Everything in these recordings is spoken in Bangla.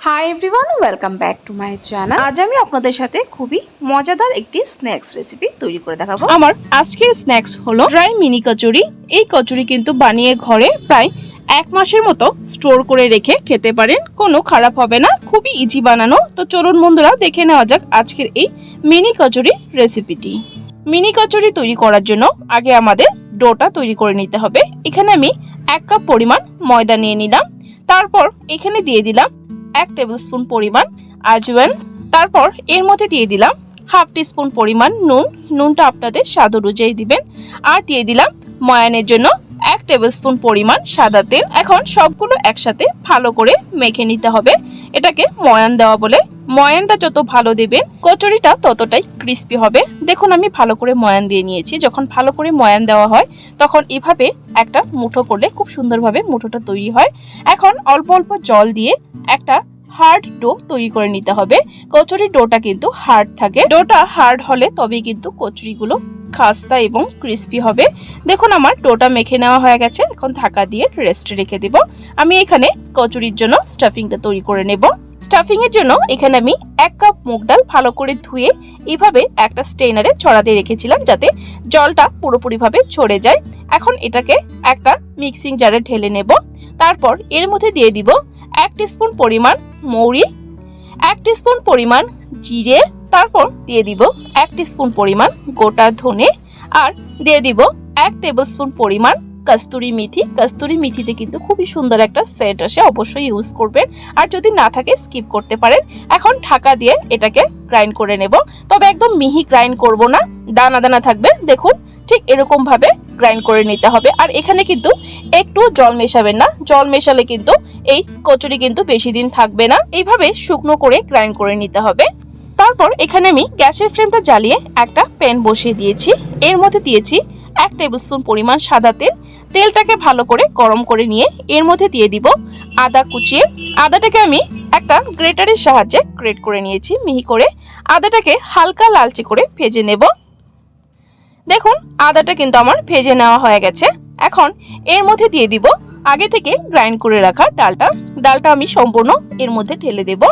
Hi everyone welcome back to my channel আজ আমি আপনাদের সাথে খুবই মজাদার একটি স্ন্যাক্স রেসিপি তৈরি করে দেখাবো। আমার আজকের স্ন্যাক্স হলো ড্রাই মিনি কচুরি। এই কচুরি কিন্তু বানিয়ে ঘরে প্রায় এক মাসের মতো স্টোর করে রেখে খেতে পারেন। কোনো খারাপ হবে না, খুবই ইজি বানানো। তো চলুন বন্ধুরা, দেখে নেওয়া যাক আজকের এই মিনি কচুরি রেসিপিটি মিনি কচুরি তৈরি করার জন্য আগে আমাদের ডোটা তৈরি করে নিতে হবে। এখানে আমি এক কাপ পরিমাণ ময়দা নিয়ে নিলাম। তারপর এখানে দিয়ে দিলাম এক টেবিল স্পুন পরিমাণ আজওয়ান। তারপর এর মধ্যে দিয়ে দিলাম হাফ টিস্পুন পরিমাণ নুন। নুনটা আপনাদের স্বাদ অনুযায়ী দিবেন। আর দিয়ে দিলাম ময়ানের জন্য এক টেবিল স্পুন পরিমাণ সাদা তেল। এখন সবগুলো একসাথে ভালো করে মেখে নিতে হবে। এটাকে ময়ান দেওয়া বলে ময়ানটা যত ভালো দেবেন কচুরিটা ততটাই ক্রিস্পি হবে। দেখুন, আমি ভালো করে ময়ান দিয়ে নিয়েছি। যখন ভালো করে ময়ান দেওয়া হয়, তখন এভাবে একটা মুঠো করলে খুব সুন্দরভাবে মুঠোটা তৈরি হয়। এখন অল্প অল্প জল দিয়ে একটা হার্ড ডো তৈরি করে নিতে হবে। কচুরির ডোটা কিন্তু হার্ড থাকে। ডোটা হার্ড হলে তবেই কিন্তু কচুরিগুলো খাস্তা এবং ক্রিস্পি হবে। দেখুন, আমার ডোটা মেখে নেওয়া হয়ে গেছে। এখন ঢাকা দিয়ে রেস্টে রেখে দেব। আমি এখানে কচুরির জন্য স্টাফিংটা তৈরি করে নেব। স্টাফিং এর জন্য এখানে আমি এক কাপ মুগ ডাল ভালো করে ধুয়ে এইভাবে একটা স্টেনারে ছড়াতে রেখেছিলাম যাতে জলটা পুরোপুরিভাবে ছড়ে যায়। এখন এটাকে একটা মিক্সিং জারে ঢেলে নেব। তারপর এর মধ্যে দিয়ে দিব এক স্পুন পরিমাণ মৌরি, এক স্পুন পরিমাণ জিরে, তারপর দিয়ে দিব এক স্পুন পরিমাণ গোটা ধনে, আর দিয়ে দিব এক টেবিল স্পুন পরিমাণ কস্তুরি মেথি। কস্তুরি মেথিতে কিন্তু খুবই সুন্দর একটা সেট আসে, অবশ্যই ইউজ করবেন। আর যদি না থাকে স্কিপ করতে পারেন। এখন ঢাকা দিয়ে এটাকে গ্রাইন্ড করে নেব। তবে একদম মিহি গ্রাইন্ড করব না। দানা দানা থাকবে। দেখুন, ঠিক এরকম ভাবে গ্রাইন্ড করে নিতে হবে। আর এখানে কিন্তু একটু জল মেশাবেন না। জল মেশালে কিন্তু এই কচুরি কিন্তু বেশি দিন থাকবে না। এইভাবে শুকনো করে গ্রাইন্ড করে নিতে হবে। তারপর এখানে আমি গ্যাসের ফ্লেমটা জ্বালিয়ে একটা প্যান বসিয়ে দিয়েছি। এর মধ্যে দিয়েছি এক টেবিল স্পুন পরিমাণ সাদা তেল। তেলটাকে ভালো করে গরম করে নিয়ে এর মধ্যে দিয়ে দিব আদা কুচিয়ে। আদাটাকে আমি একটা গ্রেটারের সাহায্যে গ্রেট করে নিয়েছি, মিহি করে। আদাটাকে হালকা লালচে করে ভেজে নেব। দেখুন, আদাটা কিন্তু আমার ভেজে নেওয়া হয়ে গেছে। এখন এর মধ্যে দিয়ে দিব আগে থেকে গ্রাইন্ড করে রাখা ডালটা। ডালটা আমি সম্পূর্ণ এর মধ্যে ঢেলে দেব।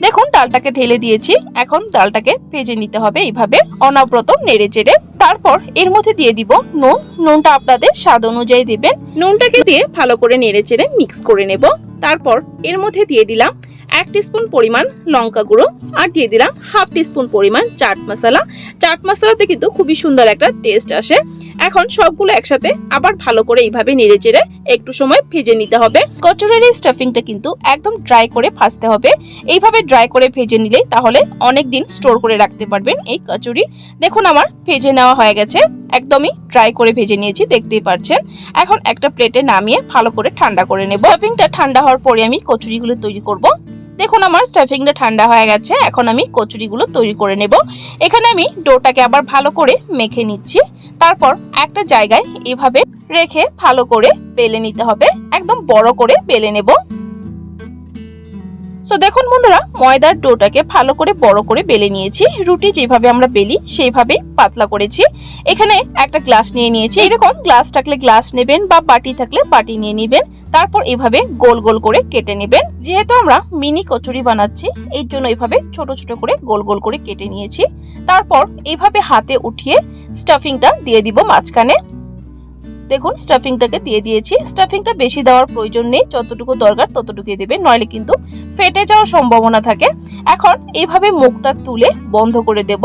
দেখুন, ডালটাকে ঢেলে দিয়েছি। এখন ডালটাকে ভেজে নিতে হবে এইভাবে। অনাব্রত নেড়ে চেড়ে। তারপর এর মধ্যে দিয়ে দিব নুন। নুনটা আপনাদের স্বাদ অনুযায়ী দিবেন। নুনটাকে দিয়ে ভালো করে নেড়ে চেড়ে মিক্স করে নেব। তারপর এর মধ্যে দিয়ে দিলাম এক স্পুন পরিমাণ লঙ্কা গুঁড়ো আর দিয়ে দিলাম হাফ টিস্পুন পরিমাণ চাট মশলা। চাট মশলাতে কিন্তু খুবই সুন্দর একটা টেস্ট আসে। এখন সবগুলো একসাথে আবার ভালো করে এইভাবে নেড়ে চেড়ে একটু সময় ভেজে নিতে হবে। কচুরির স্টাফিংটা কিন্তু একদম ড্রাই করে ভাজতে হবে। এইভাবে ড্রাই করে ভেজে নিলেই তাহলে অনেক দিন স্টোর করে রাখতে পারবেন এই কচুরি। দেখুন আমার ভেজে নেওয়া হয়ে গেছে। একদমই ড্রাই করে ভেজে নিয়েছি, দেখতেই পারছেন এখন একটা প্লেটে নামিয়ে ভালো করে ঠান্ডা করে নেব। স্টাফিংটা ঠান্ডা হওয়ার পরে আমি কচুরিগুলো তৈরি করব। দেখুন আমার স্টাফিংটা ঠান্ডা হয়ে গেছে, এখন আমি কচুরিগুলো তৈরি করে নেব। এখানে আমি ডোটাকে আবার ভালো করে মেখে নিচ্ছি, তারপর একটা জায়গায় এভাবে রেখে ভালো করে বেলে নিতে হবে, একদম বড় করে বেলে নেব। সো দেখুন বন্ধুরা, ময়দার ডোটাকে ভালো করে, বড় করে বেলে নিয়েছি। রুটি যেভাবে আমরা বেলি, সেইভাবে পাতলা করেছি। এখানে একটা গ্লাস নিয়ে নিয়েছি। এরকম গ্লাস থাকলে গ্লাস নেবেন বা বাটি থাকলে বাটি নিয়ে নেবেন। তারপর এভাবে গোল গোল করে কেটে নেবেন। যেহেতু আমরা মিনি কচুরি বানাচ্ছি এই জন্য এভাবে ছোট ছোট করে গোল গোল করে কেটে নিয়েছি। তারপর এইভাবে হাতে উঠিয়ে স্টাফিংটা দিয়ে দিব মাঝখানে। দেখুন স্টাফিংটাকে দিয়ে দিয়েছি। স্টাফিংটা বেশি দেওয়ার প্রয়োজন নেই, যতটুকু দরকার ততটুকুই দেবে, নইলে কিন্তু ফেটে যাওয়ার সম্ভাবনা থাকে। এখন এইভাবে মুখটা তুলে বন্ধ করে দেব।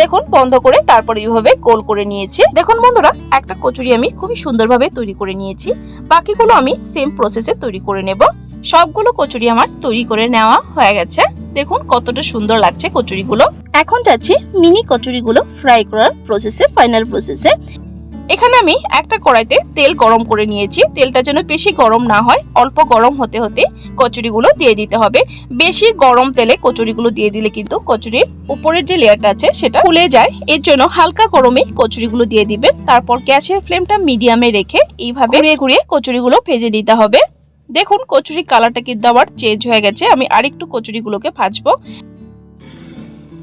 দেখুন, বন্ধ করে তারপর এইভাবে গোল করে নিয়েছি। দেখুন বন্ধুরা, একটা কচুরি আমি খুবই সুন্দরভাবে তৈরি করে নিয়েছি। বাকিগুলো আমি সেম প্রসেসে তৈরি করে নেব। সবগুলো কচুরি আমার তৈরি করে নেওয়া হয়ে গেছে। দেখুন, কতটা সুন্দর লাগছে কচুরিগুলো। এখন যাচ্ছি মিনি কচুরিগুলো ফ্রাই করার প্রসেসে ফাইনাল প্রসেসে এখানে আমি একটা কড়াইতে তেল গরম করে নিয়েছি। তেলটা যেন বেশি গরম না হয়, অল্প গরম হতে হতে কচুরিগুলো দিয়ে দিতে হবে। বেশি গরম তেলে কচুরিগুলো দিয়ে দিলে কিন্তু কচুরির উপরের যে লেয়ারটা আছে সেটা ফুলে যায়। এর জন্য হালকা গরমে কচুরিগুলো দিয়ে দিবেন। তারপর গ্যাসের ফ্লেমটা মিডিয়ামে রেখে এইভাবে ঘুরিয়ে ঘুরিয়ে কচুরিগুলো ভেজে নিতে হবে। দেখুন কচুরি কালারটা কিন্তু আবার চেঞ্জ হয়ে গেছে। আমি আরেকটু কচুরিগুলোকে ভাজবো।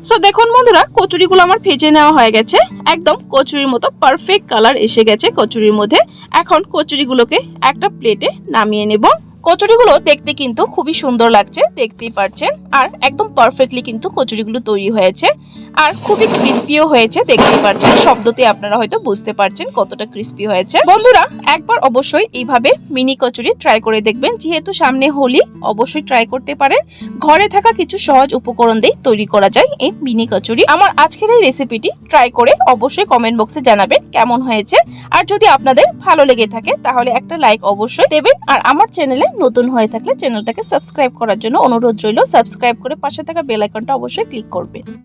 সো দেখুন বন্ধুরা, কচুরিগুলো আমার ভেজে নেওয়া হয়ে গেছে। একদম কচুরির মতো পারফেক্ট কালার এসে গেছে কচুরির মধ্যে। এখন কচুরিগুলোকে একটা প্লেটে নামিয়ে নেব। কচুরিগুলো দেখতে কিন্তু খুবই সুন্দর লাগছে, দেখতেই পারছেন। আর একদম পারফেক্টলি কিন্তু কচুরিগুলো তৈরি হয়েছে। আর খুবই ক্রিস্পিও হয়েছে, দেখতেই পারছেন। শব্দতে আপনারা হয়তো বুঝতে পারছেন কতটা ক্রিস্পি হয়েছে। বন্ধুরা, একবার অবশ্যই এইভাবে মিনি কচুরি ট্রাই করে দেখবেন। যেহেতু সামনে হোলি, অবশ্যই ট্রাই করতে পারেন। ঘরে থাকা কিছু সহজ উপকরণ দিয়ে তৈরি করা যায় এই মিনি কচুরি। আমার আজকের এই রেসিপিটি ট্রাই করে অবশ্যই কমেন্ট বক্সে জানাবেন কেমন হয়েছে। আর যদি আপনাদের ভালো লেগে থাকে, তাহলে একটা লাইক অবশ্যই দেবেন। আর আমার চ্যানেলে নতুন হয়ে থাকলে চ্যানেলটাকে সাবস্ক্রাইব করার জন্য অনুরোধ রইল। সাবস্ক্রাইব করে পাশে থাকা বেল আইকনটা অবশ্যই ক্লিক করবেন